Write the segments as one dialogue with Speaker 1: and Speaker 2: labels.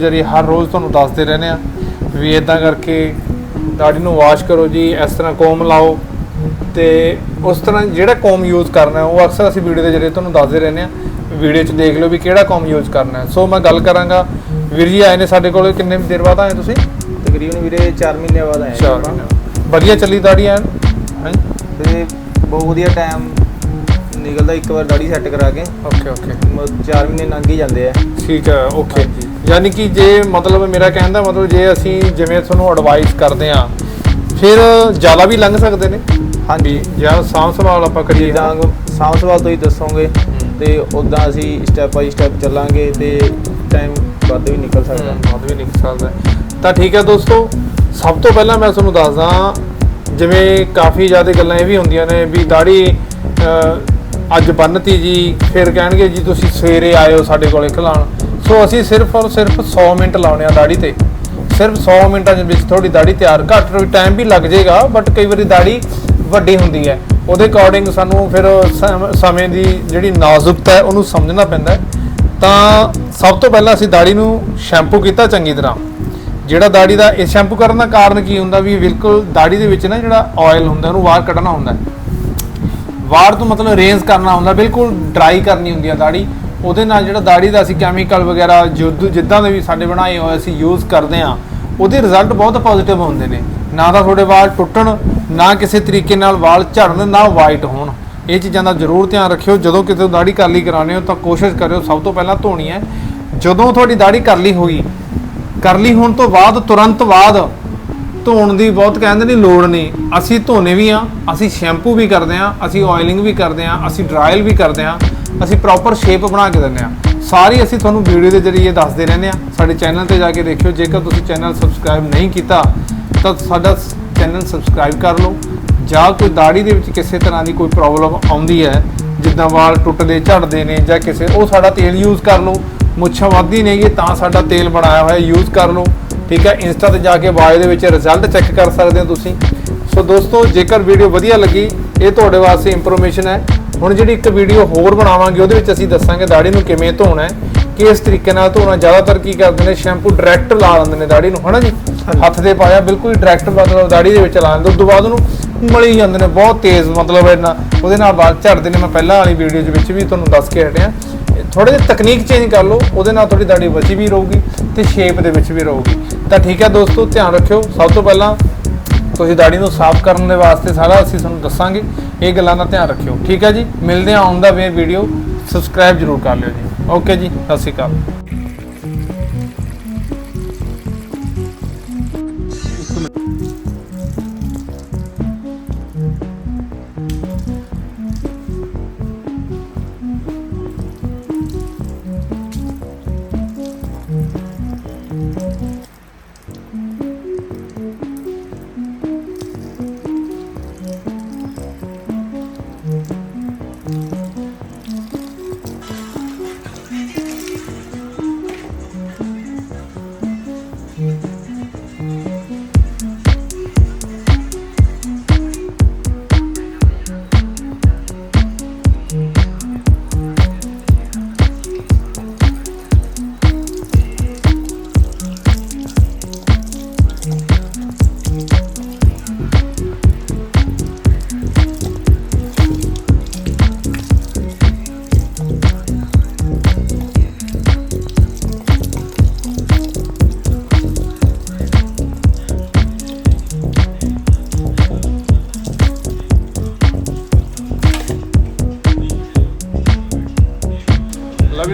Speaker 1: ਜਰੀ ਹਰ ਰੋਜ਼ ਤੁਹਾਨੂੰ ਦੱਸਦੇ ਰਹਿੰਦੇ ਆ ਵੀ ਇਦਾਂ ਕਰਕੇ ਦਾੜੀ ਨੂੰ ਵਾਸ਼ ਕਰੋ ਜੀ ਇਸ ਤਰ੍ਹਾਂ ਕੋਮ ਲਾਓ ਤੇ ਉਸ ਤਰ੍ਹਾਂ ਜਿਹੜਾ ਕੋਮ ਯੂਜ਼ ਕਰਨਾ ਉਹ ਅਕਸਰ ਅਸੀਂ ਵੀਡੀਓ ਦੇ ਜਰੀਏ ਤੁਹਾਨੂੰ ਦੱਸਦੇ ਰਹਿੰਦੇ ਆ। ਵੀਡੀਓ 'ਚ ਦੇਖ ਲਿਓ ਵੀ ਕਿਹੜਾ ਕੋਮ ਯੂਜ਼ ਕਰਨਾ ਸੋ ਮੈਂ ਗੱਲ ਕਰਾਂਗਾ ਵੀਰ ਜੀ ਆਏ ਨੇ ਸਾਡੇ ਕੋਲ ਕਿੰਨੇ ਦੇਰ ਬਾਅਦ ਆਏ ਤੁਸੀਂ?
Speaker 2: ਤਕਰੀਬਨ ਵੀਰੇ 4 ਮਹੀਨੇ ਬਾਅਦ ਆਏ
Speaker 1: ਚਾਰ
Speaker 2: ਆਪਾਂ।
Speaker 1: ਮਹੀਨੇ। ਵਧੀਆ ਚੱਲੀ ਦਾੜੀ ਐਨ? ਹਾਂ?
Speaker 2: ਤੇ ਬਹੁਤ ਵਧੀਆ ਟਾਈਮ ਨਿਕਲਦਾ ਇੱਕ ਵਾਰ ਦਾੜੀ ਸੈੱਟ ਕਰਾ ਕੇ
Speaker 1: ਓਕੇ ਓਕੇ
Speaker 2: 4 ਮਹੀਨੇ ਲੰਘ ਹੀ ਜਾਂਦੇ ਆ।
Speaker 1: ਠੀਕ ਹੈ ਓਕੇ। ਯਾਨੀ ਕਿ ਜੇ ਮਤਲਬ ਮੇਰਾ ਕਹਿਣ ਦਾ ਮਤਲਬ ਜੇ ਅਸੀਂ ਜਿਵੇਂ ਤੁਹਾਨੂੰ ਐਡਵਾਈਸ ਕਰਦੇ ਆ ਫਿਰ ਜ਼ਿਆਦਾ ਵੀ ਲੰਘ ਸਕਦੇ ਨੇ?
Speaker 2: ਹਾਂਜੀ।
Speaker 1: ਜਾਂ ਸਾਂਭ ਸੰਭਾਲ ਆਪਾਂ ਕਰੀਏ।
Speaker 2: ਜਿੱਦਾਂ ਸਾਂਭ ਸੰਭਾਲ ਤੋਂ ਹੀ ਦੱਸੋਗੇ ਤੇ ਉਦਾਂ ਅਸੀਂ ਸਟੈਪ ਬਾਈ ਸਟੈਪ ਚੱਲਾਂਗੇ ਤੇ ਟਾਈਮ ਵੱਧ ਵੀ ਨਿਕਲ ਸਕਦਾ।
Speaker 1: ਬਾਅਦ ਵੀ ਨਿਕਲ ਸਕਦਾ। ਤਾਂ ਠੀਕ ਹੈ ਦੋਸਤੋ ਸਭ ਤੋਂ ਪਹਿਲਾਂ ਮੈਂ ਤੁਹਾਨੂੰ ਦੱਸਦਾ ਜਿਵੇਂ ਕਾਫੀ ਜ਼ਿਆਦਾ ਗੱਲਾਂ ਇਹ ਵੀ ਹੁੰਦੀਆਂ ਨੇ ਵੀ ਦਾੜੀ ਅੱਜ ਬੰਨਤੀ ਜੀ, ਫਿਰ ਕਹਿਣਗੇ ਜੀ ਤੁਸੀਂ ਸਵੇਰੇ ਆਇਓ ਸਾਡੇ ਕੋਲੇ ਖਲਾਣ ਸੋ ਅਸੀਂ ਸਿਰਫ ਔਰ ਸਿਰਫ 100 ਮਿੰਟ ਲਾਉਣੇ ਆ ਦਾੜੀ ਤੇ। ਸਿਰਫ 100 ਮਿੰਟਾਂ ਦੇ ਵਿੱਚ ਤੁਹਾਡੀ ਦਾੜੀ ਤਿਆਰ। ਘੱਟ ਟਾਈਮ ਵੀ ਲੱਗ ਜਾਏਗਾ ਬਟ ਕਈ ਵਾਰੀ ਦਾੜੀ ਵੱਡੀ ਹੁੰਦੀ ਹੈ। ਉਹਦੇ ਅਕੋਰਡਿੰਗ ਸਾਨੂੰ ਫਿਰ ਸਮ- ਸਮੇਂ ਦੀ ਜਿਹੜੀ ਨਾਜ਼ੁਕਤਾ ਹੈ, ਉਹਨੂੰ ਸਮਝਣਾ ਪੈਂਦਾ ਤਾਂ ਸਭ ਤੋਂ ਪਹਿਲਾਂ ਅਸੀਂ ਦਾੜੀ ਨੂੰ ਸ਼ੈਂਪੂ ਕੀਤਾ ਚੰਗੀ ਤਰ੍ਹਾਂ। ਜਿਹੜਾ ਦਾੜੀ ਦਾ, ਇਹ ਸ਼ੈਂਪੂ ਕਰਨ ਦਾ ਕਾਰਨ ਕੀ ਹੁੰਦਾ ਵੀ ਬਿਲਕੁਲ ਦਾੜੀ ਦੇ ਵਿੱਚ ਨਾ ਜਿਹੜਾ ਆਇਲ ਹੁੰਦਾ, ਉਹਨੂੰ ਬਾਹਰ ਕੱਢਣਾ ਹੁੰਦਾ ਹੈ ਵਾਰ ਤੋਂ ਮਤਲਬ ਰੇਂਜ ਕਰਨਾ ਹੁੰਦਾ, ਬਿਲਕੁਲ ਡਰਾਈ ਕਰਨੀ ਹੁੰਦੀ ਆ ਦਾੜੀ ਉਹਦੇ ਨਾਲ ਜਿਹੜਾ ਦਾੜੀ ਦਾ ਅਸੀਂ ਕੈਮੀਕਲ ਵਗੈਰਾ ਜੁੱਦ ਜਿੱਦਾਂ ਦੇ ਵੀ ਸਾਡੇ ਬਣਾਏ ਹੋਏ ਅਸੀਂ ਯੂਜ਼ ਕਰਦੇ ਆ ਉਹਦੇ ਰਿਜ਼ਲਟ ਬਹੁਤ ਪੋਜ਼ਿਟਿਵ ਹੁੰਦੇ ਨੇ। ਨਾ ਤਾਂ ਤੁਹਾਡੇ ਵਾਲ ਟੁੱਟਣ, ਨਾ ਕਿਸੇ ਤਰੀਕੇ ਨਾਲ ਵਾਲ ਝੜਨ, ਨਾ ਵਾਈਟ ਹੋਣ। ਇਹ ਚੀਜ਼ਾਂ ਦਾ ਜ਼ਰੂਰ ਧਿਆਨ ਰੱਖਿਓ। ਜਦੋਂ ਕਿਤੇ ਦਾੜੀ ਕਰਲੀ ਕਰਾਉਣੇ ਹੋ ਤਾਂ ਕੋਸ਼ਿਸ਼ ਕਰਿਓ, ਸਭ ਤੋਂ ਪਹਿਲਾਂ ਧੋਣੀ ਹੈ। ਜਦੋਂ ਤੁਹਾਡੀ ਦਾੜੀ ਕਰਲੀ ਹੋਈ ਕਰਲੀ ਹੋਣ ਤੋਂ ਬਾਅਦ, ਤੁਰੰਤ ਬਾਅਦ ਧੋਣ ਦੀ ਬਹੁਤ ਕਹਿੰਦੇ ਨਹੀਂ ਲੋੜ ਨਹੀਂ। ਅਸੀਂ ਧੋਨੇ ਵੀ ਆ, ਅਸੀਂ ਸ਼ੈਂਪੂ ਵੀ ਕਰਦੇ ਆ, ਅਸੀਂ ਆਇਲਿੰਗ ਵੀ ਕਰਦੇ ਆ, ਅਸੀਂ ਡਰਾਇਲ ਵੀ ਕਰਦੇ ਆ, ਅਸੀਂ ਪ੍ਰੋਪਰ ਸ਼ੇਪ ਬਣਾ ਕੇ ਦਿੰਦੇ ਆ। ਸਾਰੀ ਅਸੀਂ ਤੁਹਾਨੂੰ ਵੀਡੀਓ ਦੇ ਜ਼ਰੀਏ ਦੱਸਦੇ ਰਹਿੰਦੇ ਆ। ਸਾਡੇ ਚੈਨਲ ਤੇ ਜਾ ਕੇ ਦੇਖਿਓ, ਜੇਕਰ ਤੁਸੀਂ ਚੈਨਲ ਸਬਸਕ੍ਰਾਈਬ ਨਹੀਂ ਕੀਤਾ, ਤਾਂ ਸਾਡਾ ਚੈਨਲ ਸਬਸਕ੍ਰਾਈਬ ਕਰ ਲਓ। ਜਾਂ ਕੋਈ ਦਾੜੀ ਦੇ ਵਿੱਚ ਕਿਸੇ ਤਰ੍ਹਾਂ ਦੀ ਕੋਈ ਪ੍ਰੋਬਲਮ ਆਉਂਦੀ ਹੈ, ਜਿੱਦਾਂ ਵਾਲ ਟੁੱਟਦੇ, ਝੜਦੇ ਨੇ ਜਾਂ ਕਿਸੇ, ਉਹ ਸਾਡਾ ਤੇਲ ਯੂਜ਼ ਕਰ ਲਓ। ਮੁੱਛਾਂ ਵੱਧਦੀ ਨੇਗੀ ਤਾਂ ਸਾਡਾ ਤੇਲ ਬਣਾਇਆ ਹੋਇਆ ਯੂਜ਼ ਕਰ ਲਓ। ਠੀਕ ਹੈ ਇੰਸਟਾ ਤੇ ਜਾ ਕੇ ਆਵਾਜ਼ ਦੇ ਵਿੱਚ ਰਿਜ਼ਲਟ ਚੈੱਕ ਕਰ ਸਕਦੇ ਹੋ ਤੁਸੀਂ। ਸੋ ਦੋਸਤੋ ਜੇਕਰ ਵੀਡੀਓ ਵਧੀਆ ਲੱਗੀ ਇਹ ਤੁਹਾਡੇ ਵਾਸਤੇ ਇਨਫੋਰਮੇਸ਼ਨ ਹੈ। ਹੁਣ ਜਿਹੜੀ ਇੱਕ ਵੀਡੀਓ ਹੋਰ ਬਣਾਵਾਂਗੇ ਉਹਦੇ ਵਿੱਚ ਅਸੀਂ ਦੱਸਾਂਗੇ ਦਾੜੀ ਨੂੰ ਕਿਵੇਂ ਧੋਣਾ ਹੈ ਕਿਸ ਤਰੀਕੇ ਨਾਲ ਧੋਣਾ ਜ਼ਿਆਦਾਤਰ ਕੀ ਕਰਦੇ ਨੇ ਸ਼ੈਂਪੂ ਡਾਇਰੈਕਟ ਲਾ ਦਿੰਦੇ ਨੇ ਦਾੜੀ ਨੂੰ ਹਨਾ ਜੀ? ਹੱਥ ਦੇ ਪਾਇਆ ਬਿਲਕੁਲ ਡਾਇਰੈਕਟ ਮਤਲਬ ਦਾੜੀ ਦੇ ਵਿੱਚ ਲਾ ਦਿੰਦੇ ਉਸ ਤੋਂ ਬਾਅਦ ਉਹਨੂੰ ਮਲੀ ਜਾਂਦੇ ਨੇ ਬਹੁਤ ਤੇਜ਼ ਮਤਲਬ ਇਹਨਾਂ ਉਹਦੇ ਨਾਲ ਵਾਲ ਝੜਦੇ ਨੇ। ਮੈਂ ਪਹਿਲਾਂ ਵਾਲੀ ਵੀਡੀਓ ਦੇ ਵਿੱਚ ਵੀ ਤੁਹਾਨੂੰ ਦੱਸ ਕੇ ਹਟਿਆ। ਥੋੜੇ ਜਿਹੀ ਤਕਨੀਕ ਚੇਂਜ ਕਰ ਲਓ ਉਹਦੇ ਨਾਲ ਤੁਹਾਡੀ ਦਾੜੀ ਬਚੀ ਵੀ ਰਹੂਗੀ ਤੇ ਸ਼ੇਪ ਦੇ ਵਿੱਚ ਵੀ ਰਹੂਗੀ। ਤਾਂ ਠੀਕ ਹੈ ਦੋਸਤੋ, ਧਿਆਨ ਰੱਖਿਓ। ਸਭ ਤੋਂ ਪਹਿਲਾਂ ਤੁਸੀਂ ਦਾੜੀ ਨੂੰ ਸਾਫ਼ ਕਰਨ ਦੇ ਵਾਸਤੇ ਸਾਰਾ ਅਸੀਂ ਤੁਹਾਨੂੰ ਦੱਸਾਂਗੇ। ਇਹ ਗੱਲਾਂ ਦਾ ਧਿਆਨ ਰੱਖਿਓ। ਠੀਕ ਹੈ ਜੀ? ਮਿਲਦੇ ਹਾਂ ਆਉਣ ਦਾ ਵੇ ਵੀਡੀਓ ਸਬਸਕ੍ਰਾਈਬ ਜਰੂਰ ਕਰ ਲਿਓ ਜੀ। ਓਕੇ ਜੀ, ਸਤਿ ਸ਼੍ਰੀ ਅਕਾਲ।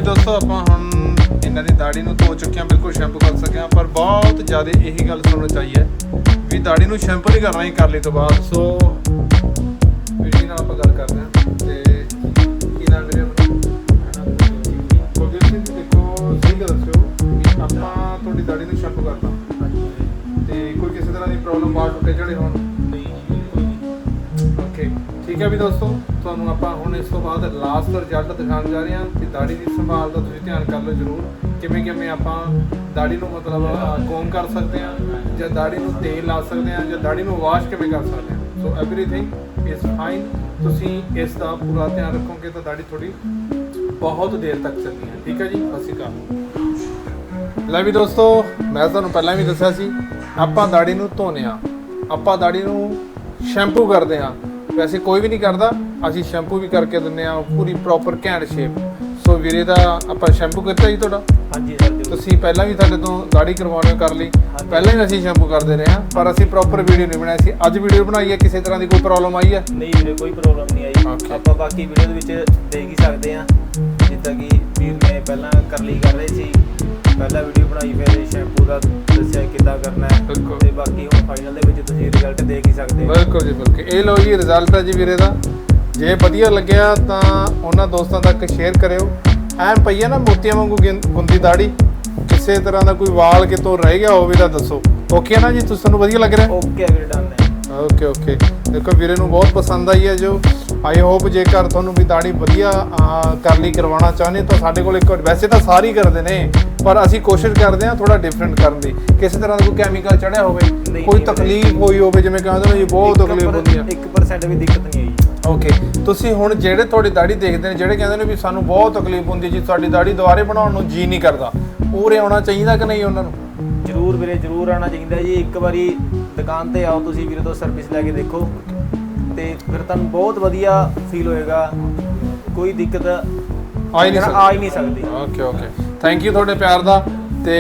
Speaker 1: ਦੋਸਤੋ, ਆਪਾਂ ਹੁਣ ਇਹਨਾਂ ਦੀ ਦਾੜੀ ਨੂੰ ਧੋ ਚੁੱਕੇ ਹਾਂ, ਬਿਲਕੁਲ ਸ਼ੈਂਪੂ ਕਰ ਸਕੇ ਹਾਂ, ਪਰ ਬਹੁਤ ਜ਼ਿਆਦਾ ਇਹੀ ਗੱਲ ਸੁਣਨੀ ਚਾਹੀਏ ਵੀ ਦਾੜੀ ਨੂੰ ਸ਼ੈਂਪੂ ਨਹੀਂ ਕਰਨਾ ਹੀ ਕਰ ਲਈ ਤੋਂ ਬਾਅਦ। ਸੋ ਵੀਡੀਓ ਨਾਲ ਆਪਾਂ ਗੱਲ ਕਰਦੇ ਹਾਂ ਤੇ ਕੀ ਨਾਮ ਵੀਰੇ ਠੀਕ ਹੈ ਵੀ ਦੋਸਤੋ, ਤੁਹਾਨੂੰ ਆਪਾਂ ਹੁਣ ਇਸ ਤੋਂ ਬਾਅਦ ਲਾਸਟ ਰਿਜ਼ਲਟ ਦਿਖਾਉਣ ਜਾ ਰਹੇ ਹਾਂ ਕਿ ਦਾੜੀ ਦੀ ਸੰਭਾਲ ਦਾ ਤੁਸੀਂ ਧਿਆਨ ਕਰ ਲਓ ਜ਼ਰੂਰ। ਕਿਵੇਂ ਕਿਵੇਂ ਆਪਾਂ ਦਾੜੀ ਨੂੰ ਮਤਲਬ ਕੋਮ ਕਰ ਸਕਦੇ ਹਾਂ ਜਾਂ ਦਾੜੀ ਨੂੰ ਤੇਲ ਲਾ ਸਕਦੇ ਹਾਂ ਜਾਂ ਦਾੜੀ ਨੂੰ ਵਾਸ਼ ਕਿਵੇਂ ਕਰ ਸਕਦੇ ਹਾਂ। ਸੋ ਐਵਰੀਥਿੰਗ ਇਜ਼ ਫਾਈਨ ਤੁਸੀਂ ਇਸ ਦਾ ਪੂਰਾ ਧਿਆਨ ਰੱਖੋਗੇ ਤਾਂ ਦਾੜੀ ਤੁਹਾਡੀ ਬਹੁਤ ਦੇਰ ਤੱਕ ਚੱਲਣੀ ਹੈ। ਠੀਕ ਹੈ ਜੀ? ਸਤਿ ਸ਼੍ਰੀ ਅਕਾਲ। ਲੈ ਵੀ ਦੋਸਤੋ, ਮੈਂ ਤੁਹਾਨੂੰ ਪਹਿਲਾਂ ਵੀ ਦੱਸਿਆ ਸੀ, ਆਪਾਂ ਦਾੜੀ ਨੂੰ ਧੋਨੇ ਆ ਆਪਾਂ ਦਾੜੀ ਨੂੰ ਸ਼ੈਂਪੂ ਕਰਦੇ ਆ ਵੈਸੇ ਕੋਈ ਵੀ ਨਹੀਂ ਕਰਦਾ ਅਸੀਂ ਸ਼ੈਂਪੂ ਵੀ ਕਰਕੇ ਦਿੰਨੇ ਆ ਪੂਰੀ ਪ੍ਰੋਪਰ ਘੈਂਟ ਸ਼ੇਪ ਸੋ ਵੀਰੇ ਦਾ ਆਪਾਂ ਸ਼ੈਂਪੂ ਕੀਤਾ ਜੀ ਤੁਹਾਡਾ?
Speaker 3: ਹਾਂਜੀ ਸਰ
Speaker 1: ਤੁਸੀਂ ਪਹਿਲਾਂ ਵੀ ਸਾਡੇ ਤੋਂ ਦਾੜੀ ਕਰਵਾਉਣੀ ਕਰ ਲਈ। ਪਹਿਲਾਂ ਹੀ ਅਸੀਂ ਸ਼ੈਂਪੂ ਕਰਦੇ ਰਹੇ ਹਾਂ ਪਰ ਅਸੀਂ ਪ੍ਰੋਪਰ ਵੀਡੀਓ ਨਹੀਂ ਬਣਾਈ ਸੀ। ਅੱਜ ਵੀਡੀਓ ਬਣਾਈ ਹੈ ਕਿਸੇ ਤਰ੍ਹਾਂ ਦੀ ਕੋਈ ਪ੍ਰੋਬਲਮ ਆਈ ਹੈ?
Speaker 3: ਨਹੀਂ ਵੀਰੇ ਕੋਈ ਪ੍ਰੋਬਲਮ ਨਹੀਂ ਆਈ. ਆਪਾਂ ਬਾਕੀ ਵੀਡੀਓ ਦੇ ਵਿੱਚ ਦੇਖ ਹੀ ਸਕਦੇ ਆ ਜਿੱਦਾਂ ਕਿ ਵੀਰ ਨੇ ਪਹਿਲਾਂ ਕਰਲੀ ਕਰ ਰਹੇ ਸੀ। ਪਹਿਲਾਂ ਵੀਡੀਓ ਬਣਾਈ ਫਿਰ ਸ਼ੈਂਪੂ ਦਾ ਦੱਸਿਆ ਕਿੱਦਾਂ ਕਰਨਾ ਹੈ।
Speaker 1: ਬਿਲਕੁਲ।
Speaker 3: ਤੇ ਬਾਕੀ ਹੁਣ ਫਾਈਨਲ ਦੇ ਵਿੱਚ ਤੁਸੀਂ ਰਿਜ਼ਲਟ ਦੇਖ ਹੀ ਸਕਦੇ ਹੋ।
Speaker 1: ਬਿਲਕੁਲ ਜੀ ਬਿਲਕੁਲ। ਇਹ ਲਓ ਜੀ ਰਿਜ਼ਲਟ ਹੈ ਜੀ ਵੀਰੇ ਦਾ। ਜੇ ਵਧੀਆ ਲੱਗਿਆ ਤਾਂ ਉਹਨਾਂ ਦੋਸਤਾਂ ਤੱਕ ਸ਼ੇਅਰ ਕਰਿਓ। ਐਨ ਪਈਆ ਨਾ ਮੋਤੀਆਂ ਵਾਂਗੂ ਗਿੰ- ਗੁੰਦੀ ਦਾੜੀ। ਕਿਸੇ ਤਰ੍ਹਾਂ ਦਾ ਕੋਈ ਵਾਲ ਕਿਤੋਂ ਰਹਿ ਗਿਆ ਹੋਵੇ ਤਾਂ ਦੱਸੋ। ਓਕੇ ਨਾ ਜੀ? ਤੁਸੀਂ ਤੁਹਾਨੂੰ ਵਧੀਆ ਲੱਗ ਰਿਹਾ?
Speaker 3: ਓਕੇ ਵੀਰੇ ਡਨ
Speaker 1: ਓਕੇ ਓਕੇ ਦੇਖੋ ਵੀਰੇ ਨੂੰ ਬਹੁਤ ਪਸੰਦ ਆਈ ਹੈ ਜੋ। ਆਈ ਹੋਪ ਜੇਕਰ ਤੁਹਾਨੂੰ ਵੀ ਦਾੜੀ ਵਧੀਆ ਕਰਲੀ ਕਰਵਾਉਣਾ ਚਾਹੁੰਦੇ ਤਾਂ ਸਾਡੇ ਕੋਲ ਇੱਕ ਵੈਸੇ ਤਾਂ ਸਾਰੇ ਕਰਦੇ ਨੇ ਪਰ ਅਸੀਂ ਕੋਸ਼ਿਸ਼ ਕਰਦੇ ਹਾਂ ਥੋੜਾ ਡਿਫਰੈਂਟ ਕਰਨ ਦੀ। ਕਿਸੇ ਤਰ੍ਹਾਂ ਦਾ ਕੋਈ ਕੈਮੀਕਲ ਚੜਿਆ ਹੋਵੇ ਕੋਈ ਤਕਲੀਫ ਹੋਈ ਹੋਵੇ ਜਿਵੇਂ ਕਹਿੰਦੇ ਨੇ ਜੀ ਬਹੁਤ ਤਕਲੀਫ
Speaker 3: ਪਰ-
Speaker 1: ਹੁੰਦੀ ਹੈ
Speaker 3: 1% ਵੀ ਦਿੱਕਤ ਨਹੀਂ ਆਈ।
Speaker 1: ਓਕੇ ਤੁਸੀਂ ਹੁਣ ਜਿਹੜੇ ਤੁਹਾਡੀ ਦਾੜੀ ਦੇਖਦੇ ਨੇ ਜਿਹੜੇ ਕਹਿੰਦੇ ਨੇ ਵੀ ਸਾਨੂੰ ਬਹੁਤ ਤਕਲੀਫ ਹੁੰਦੀ ਜੀ ਸਾਡੀ ਦਾੜੀ ਦੁਬਾਰੇ ਬਣਾਉਣ ਨੂੰ ਜੀ ਨਹੀਂ ਕਰਦਾ ਉਰੇ ਆਉਣਾ ਚਾਹੀਦਾ ਕਿ ਨਹੀਂ ਉਹਨਾਂ ਨੂੰ?
Speaker 3: ਜਰੂਰ ਵੀਰੇ ਜਰੂਰ ਆਉਣਾ ਚਾਹੀਦਾ ਜੀ। ਇੱਕ ਵਾਰੀ ਦੁਕਾਨ ਤੇ ਆਓ ਤੁਸੀਂ ਵੀਰੇ ਤੋਂ ਸਰਵਿਸ ਲੈ ਕੇ ਦੇਖੋ। ਤੇ ਫਿਰ ਤੁਹਾਨੂੰ ਬਹੁਤ ਵਧੀਆ ਫੀਲ ਹੋਏਗਾ। ਕੋਈ ਦਿੱਕਤ
Speaker 1: ਆ ਹੀ ਨਹੀਂ
Speaker 3: ਆ ਹੀ ਨਹੀਂ ਸਕਦੀ।
Speaker 1: ਓਕੇ ਓਕੇ ਥੈਂਕ ਯੂ ਤੁਹਾਡੇ ਪਿਆਰ ਦਾ। ਤੇ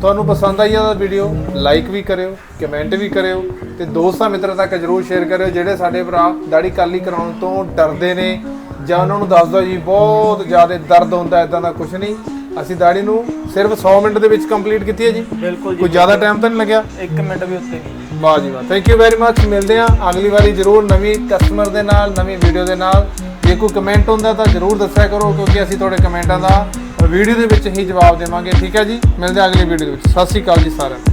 Speaker 1: ਤੁਹਾਨੂੰ ਪਸੰਦ ਆਈ ਆ ਵੀਡੀਓ ਲਾਈਕ ਵੀ ਕਰਿਓ ਕਮੈਂਟ ਵੀ ਕਰਿਓ ਤੇ ਦੋਸਤਾਂ ਮਿੱਤਰਾਂ ਤੱਕ ਜਰੂਰ ਸ਼ੇਅਰ ਕਰਿਓ ਜਿਹੜੇ ਸਾਡੇ ਭਰਾ ਦਾੜੀ ਕਾਲੀ ਕਰਾਉਣ ਤੋਂ ਡਰਦੇ ਨੇ ਜਾਂ ਉਹਨਾਂ ਨੂੰ ਦੱਸ ਦਿਓ ਜੀ ਬਹੁਤ ਜ਼ਿਆਦਾ ਦਰਦ ਹੁੰਦਾ ਇਦਾਂ ਦਾ ਕੁਝ ਨਹੀਂ। ਅਸੀਂ ਦਾੜੀ ਨੂੰ ਸਿਰਫ 100 ਮਿੰਟ ਦੇ ਵਿੱਚ ਕੰਪਲੀਟ ਕੀਤੀ ਹੈ ਜੀ।
Speaker 3: ਬਿਲਕੁਲ ਜੀ
Speaker 1: ਕੋਈ ਜ਼ਿਆਦਾ ਟਾਈਮ ਤਾਂ ਨਹੀਂ ਲੱਗਿਆ?
Speaker 3: 1 ਮਿੰਟ ਵੀ ਉੱਤੇ ਨਹੀਂ।
Speaker 1: ਵਾਹ ਜੀ ਵਾਹ। ਥੈਂਕ ਯੂ ਵੈਰੀ ਮੱਚ ਮਿਲਦੇ ਹਾਂ ਅਗਲੀ ਵਾਰੀ ਜਰੂਰ ਨਵੀਂ ਕਸਟਮਰ ਦੇ ਨਾਲ ਨਵੀਂ ਵੀਡੀਓ ਦੇ ਨਾਲ। ਜੇ ਕੋਈ ਕਮੈਂਟ ਹੁੰਦਾ ਤਾਂ ਜਰੂਰ ਦੱਸਿਆ ਕਰੋ ਕਿਉਂਕਿ ਅਸੀਂ ਤੁਹਾਡੇ ਕਮੈਂਟਾਂ ਦਾ ਵੀਡੀਓ ਦੇ ਵਿੱਚ ਹੀ ਜਵਾਬ ਦੇਵਾਂਗੇ। ਠੀਕ ਹੈ ਜੀ? ਮਿਲਦੇ ਹਾਂ ਅਗਲੀ ਵੀਡੀਓ ਦੇ ਵਿੱਚ। ਸਤਿ ਸ਼੍ਰੀ ਅਕਾਲ ਜੀ ਸਾਰਿਆਂ ਨੂੰ।